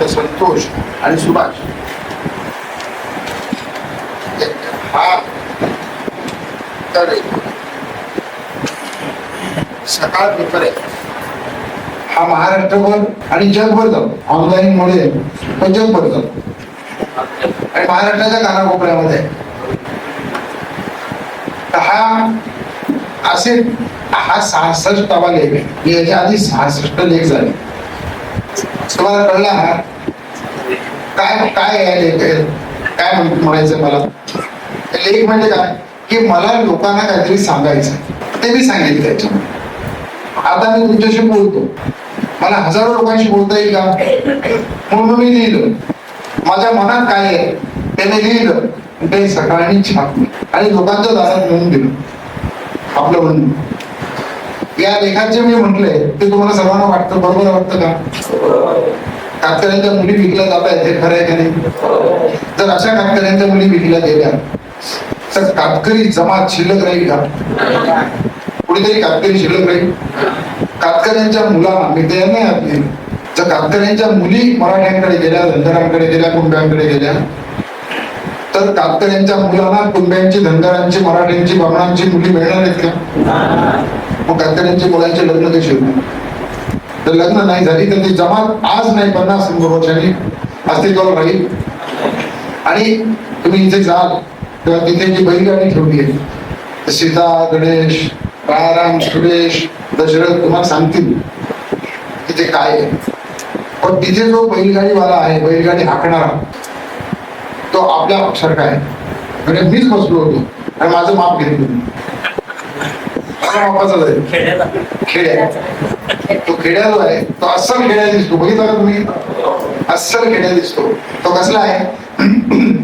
तर संतोष आणि सुभाष. हा. तर सकाळ पेपर आहे. हा महाराष्ट्रभर आणि जगभर जाऊ. ऑनलाईन मुळे पण जगभर जाऊ. आणि महाराष्ट्राच्या कानाकोपऱ्यामध्ये. हा असे हा सहासष्टावा लेख आहे. याच्या आधी सहासष्ट लेख झाले. तुम्हाला कळला हा काय काय आहे लेख काय म्हणायचं मला? लेख म्हणजे काय? की मला लोकांना काहीतरी सांगायचं ते मी सांगितलं त्याच्यामध्ये. आता मी तुमच्याशी बोलतो. मला हजारो लोकांशी बोलता येईल का? म्हणून मी लिहिलं. माझ्या मनात काय आहे? ते मी लिहिलं. ते सकाळी छापलं. आणि लोकांच्या दारात नेऊन दिलं. आपलं म्हणून. या लेखात जे मी म्हटले ते तुम्हाला सर्वांना वाटतं. बरोबर वाटतं का? कातकऱ्यांच्या मुली विकल्या जात आहेत हे खरं आहे का नाही? जर अशा कातकऱ्यांच्या मुली विकल्या गेल्या तर कातकरी जमात शिल्लक राहील का? कुठेतरी कातकरी शिल्लक राहील? कातकऱ्यांच्या मुलांना मी ते नाही आपली जर कातकऱ्यांच्या मुली मराठ्यांकडे गेल्या धनगरांकडे गेल्या कुंड्यांकडे गेल्या तर कातकऱ्यांच्या मुलांना कुंभ्यांची धनगरांची मराठ्यांची बामणांची मुली मिळणार आहेत का? मग कातकऱ्यांची मुलांचे लग्न कशी होणार तर लग्न नाही झाली तर ती जमात आज नाही पन्नास शंभर वर्षांनी अस्तित्वावर राहील आणि तुम्ही इथे जाल तेव्हा तिथे जी बैलगाडी ठेवली आहे सीता गणेश राम सुरेश दशरथ तुम्हाला सांगतील तिथे काय आहे. पण तिथे जो बैलगाडीवाला आहे बैलगाडी हाकणारा तो आपल्या पक्षात काय म्हणजे मीच बसलो होतो आणि माझं माप घेतलं. माझा मापाचा आहे खेड्या तो खेड्या जो आहे. तो अस्सल खेड्या दिसतो. बघितला का तुम्ही? अस्सल खेड्या दिसतो. तो कसला आहे?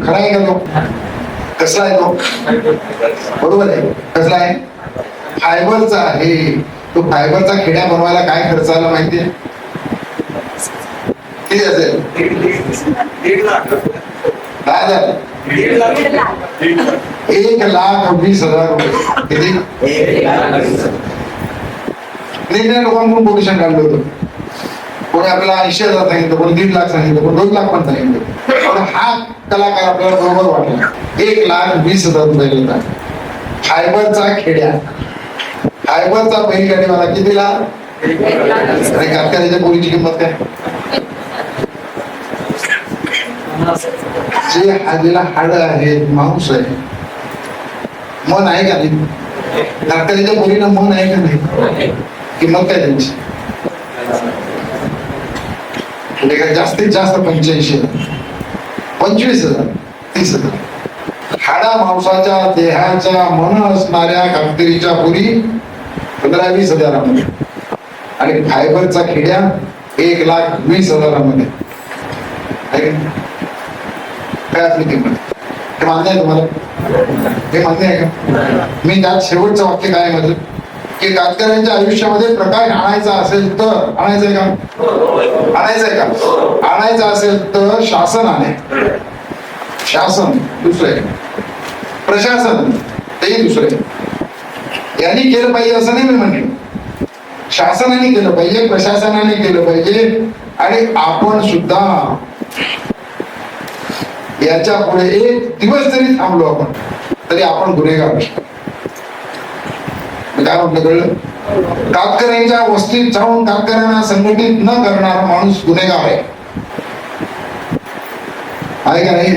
खरा आहे का तो? कसला आहे तो? बरोबर आहे. कसला आहे? फायबरचा आहे. तो फायबरचा खेड्या बनवायला काय खर्च आला माहितीये? किती असेल? दीड लाख. दहा हजार. दीड लाख. एक लाख वीस हजार रुपये. किती? लोकांकडून कोटेशन काढलं होतं. कोणी आपल्याला ऐंशी हजार सांगितलं कोणी दीड लाख सांगितलं कोणी दोन लाख पण सांगितलं. पण हा कलाकार आपल्याला बरोबर वाटला. एक लाख वीस हजार रुपये होता फायबरचा खेड्या. फायबरचा बैलगाडीवाला कितीला आणि कातकऱ्याच्या पोरीची किंमत काय? जे हाजीला हाड आहेत माणूस आहे मन आहे का नाही? कातकऱ्याच्या मुलीला मन आहे का नाही? मग काय त्यांची? म्हणजे काय जास्तीत जास्त पंच्याऐंशी हजार. पंचवीस हजार तीस हजार. हाडा मांसाच्या देहाच्या मन असणाऱ्या कामगिरीच्या पुरी पंधरा वीस हजारामध्ये. आणि फायबरचा खेड्या एक लाख वीस हजारामध्ये. नाही? काय आपली किंमत? हे मान्य आहे तुम्हाला? हे मान्य आहे का? मी त्यात शेवटचं वाक्य काय माझं की कातकऱ्यांच्या आयुष्यामध्ये प्रकाश आणायचा असेल तर आणायचंय का? आणायचंय का? आणायचं असेल तर शासन आणे. शासन दुसरे प्रशासन तेही दुसरे यांनी केलं पाहिजे असं नाही मी म्हणले शासनाने केलं पाहिजे प्रशासनाने केलं पाहिजे. आणि आपण सुद्धा याच्यापुढे एक दिवस जरी थांबलो आपण तरी आपण गुन्हेगार मी काय म्हटलं कळलं? कातकऱ्यांच्या वस्तीत जाऊन कातकऱ्यांना संघटित न करणारा माणूस गुन्हेगार आहे. आहे का नाही?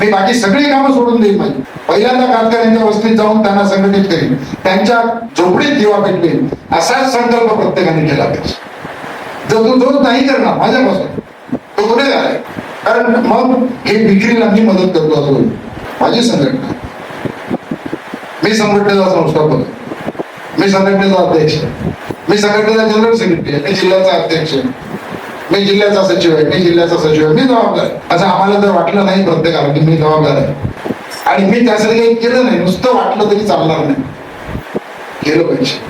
मी बाकी सगळी कामं सोडून देईन माझी. पहिल्यांदा कातकऱ्यांच्या वस्तीत जाऊन त्यांना संघटित करीन. त्यांच्या झोपडीत दिवा पेटवेन. असाच संकल्प प्रत्येकाने केला पाहिजे जर तू जो नाही करणार माझ्यापासून. कारण मग हे विक्रीला मी मदत करतो असं होईल. माझी संघटना. मी संघटनेचा संस्थापक मी संघटनेचा अध्यक्ष मी संघटनेचा जनरल सेक्रेटरी आहे. मी जिल्ह्याचा अध्यक्ष आहे. मी जिल्ह्याचा सचिव आहे. मी जिल्ह्याचा सचिव आहे. मी जबाबदार आहे. असं आम्हाला जर वाटलं नाही प्रत्येकाला की मी जबाबदार आहे. आणि मी त्यासाठी काही केलं नाही. नुसतं वाटलं तरी चालणार नाही. केलं पाहिजे.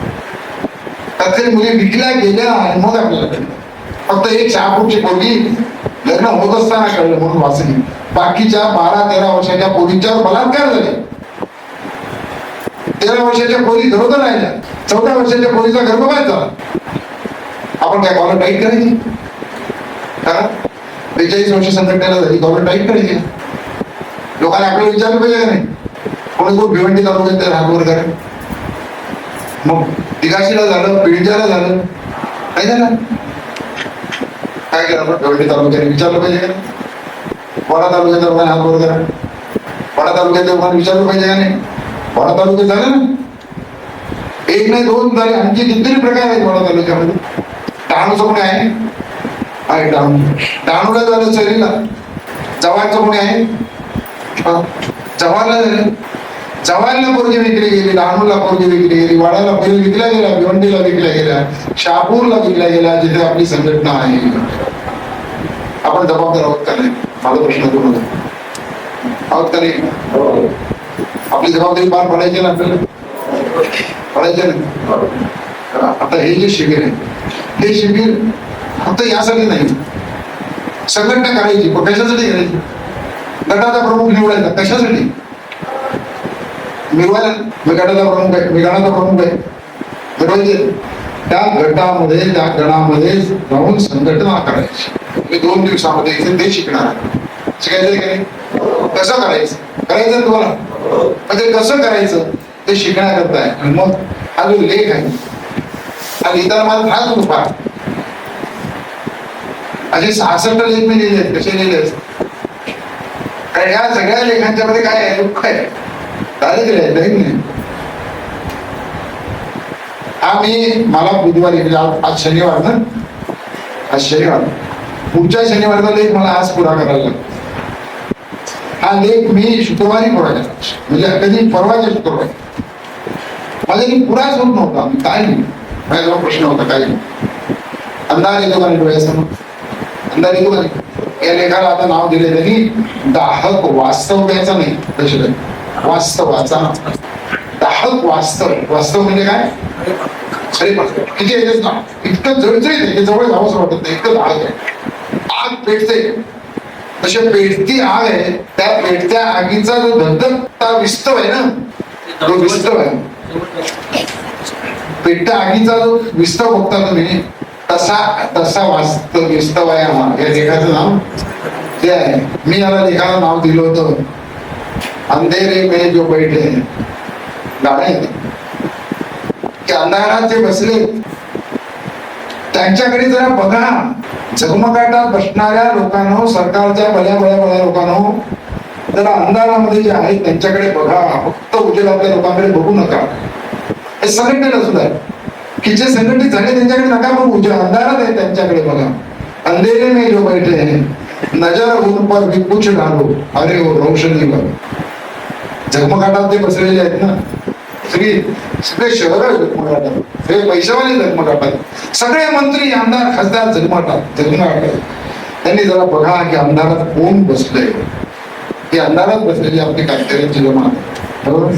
त्यातल्या मुली विकल्या गेल्या आणि मग आपल्याला फक्त एक शहापूरची पोरगी लग्न होत असताना कळलं म्हणून वाचली. बाकीच्या बारा तेरा वर्षाच्या पोरींच्यावर बलात्कार झाले. तेरा वर्षाच्या पोरी घरोदर राहिल्या. चौदा वर्षाच्या पोरीचा गर्भपात झाला आपण काय कॉलर टाईट करायची? हा? बेचाळीस वर्ष संघटनेला झाली कॉलर टाईट करायची. लोकांना आपल्याला विचारलं पाहिजे का नाही? कोणी कोण भिवंडी तालुक्यात ते राहतवर करेल? मग तिघाशीला झालं पिढीच्याला झालं. काय झालं. काय केलं भिवंडी तालुक्याने. विचारलं पाहिजे वडा तालुक्यात लोकांना हात वर करा वडा तालुक्यात लोकांना विचारलं पाहिजे याने. वडा तालुक्यात झालं ना? एक नाही दोन झाले. आणखी कितीतरी प्रकार आहेत वडा तालुक्यामध्ये. डहाणूचं कोणी आहे? आहे डहाणू डहाणूला झालं चरीला जवानचं कोणी आहे? जवानला झालं. जवानला पोरगी विकली गेली डहाणूला पोरगी विकली गेली वाड्याला पोरगी विकला गेला भिवंडीला विकला गेला शहापूरला विकला गेला जिथे आपली संघटना आहे. आपण जबाबदार आहोत का नाही? माझा प्रश्न करू नका आहोत का नाही? आपली जबाबदारी पार पडायची ना आपल्याला? पडायची ना? आता हे जे शिबिर आहे हे शिबिर फक्त यासाठी नाही. संघटना करायची पण कशासाठी करायची? गटाचा प्रमुख निवडायचा कशासाठी? मिळवायला मी गटाचा प्रमुख आहे मी गटाचा प्रमुख आहे. मिळवायचे त्या गटामध्ये त्या गणामध्ये राहून संघटना करायची. मी दोन दिवसामध्ये इथे ते शिकणार आहे. शिकायचं काय कसं करायचं? करायचं तुम्हाला? म्हणजे कसं करायचं? ते शिकण्याकरता आहे. आणि मग हा जो लेख आहे. हा लिहिताना मला हाच होतो असे सहासष्ट लेख मी लिहिले आहेत. कसे लिहिले आहेत? कारण ह्या सगळ्या लेखांच्या मध्ये काय आहे? दुःख आहे? दारिद्र्य आहे दैन्य आहे. हा मी मला बुधवारी म्हणजे आज शनिवार ना? आज शनिवार. पुढच्या शनिवारचा लेख मला आज पुरा करायला लागतो हा लेख मी शुक्रवारी पुरा केला म्हणजे कधी परवाच्या शुक्रवारी. माझ्यानी पुराच होत नव्हता. काय नाही. माझ्याजवळ प्रश्न होता काय नाही. अंधार येतो का नाही डोळ्यासमोर? अंधार येतो का या लेखाला आता नाव दिले त्यांनी दाहक वास्तव द्यायचा नाही. दशरथ वास्तवाचा दाहक वास्तव. वास्तव म्हणजे काय? खरे किती याच्याच ना? इतकं जळजळीत आहे जवळ जावंच वाटत नाही इतकं आग आहे. आग पेटते तसे पेटती आग आहे त्या पेटत्या आगीचा जो धगधगता विस्तव आहे ना तो विस्तव आहे. पेटत्या आगीचा जो विस्तव बघता तुम्ही तसा तसा वास्तव विस्तव आहे आम्हाला. या लेखाचं नाव? ते आहे. मी याला लेखाला नाव दिलं होतं. अंधेरे मे जो बैठे गाणं आहे की अंधारात जे बसले. त्यांच्याकडे जरा बघा. झगमगाटात बसणाऱ्या लोकांनो सरकारच्या भल्या भल्या भल्या लोकांनो जरा अंधारामध्ये जे आहेत त्यांच्याकडे बघा. फक्त उजेलातल्या लोकांकडे बघू नका. हे संघटनेला असू आहे. की जे संघटित झाले त्यांच्याकडे नका बघू. जे अंधारात आहे त्यांच्याकडे बघा. अंधेरे में जो बैठे हैं नजर उन पर भी कुछ डालो अरे हो रोशनी पर. झगमगाटात ते बसलेले आहेत ना. सगळी सगळे शहर झगमगाटात सगळे पैशावाले झगमगाटात सगळे मंत्री आमदार खासदार झगमगाटात झगमगाटात त्यांनी जरा बघा की आमदारात कोण बसलंय. ही अंधारात बसलेली आपली कार्यकर्त्यांची जमा बरोबर?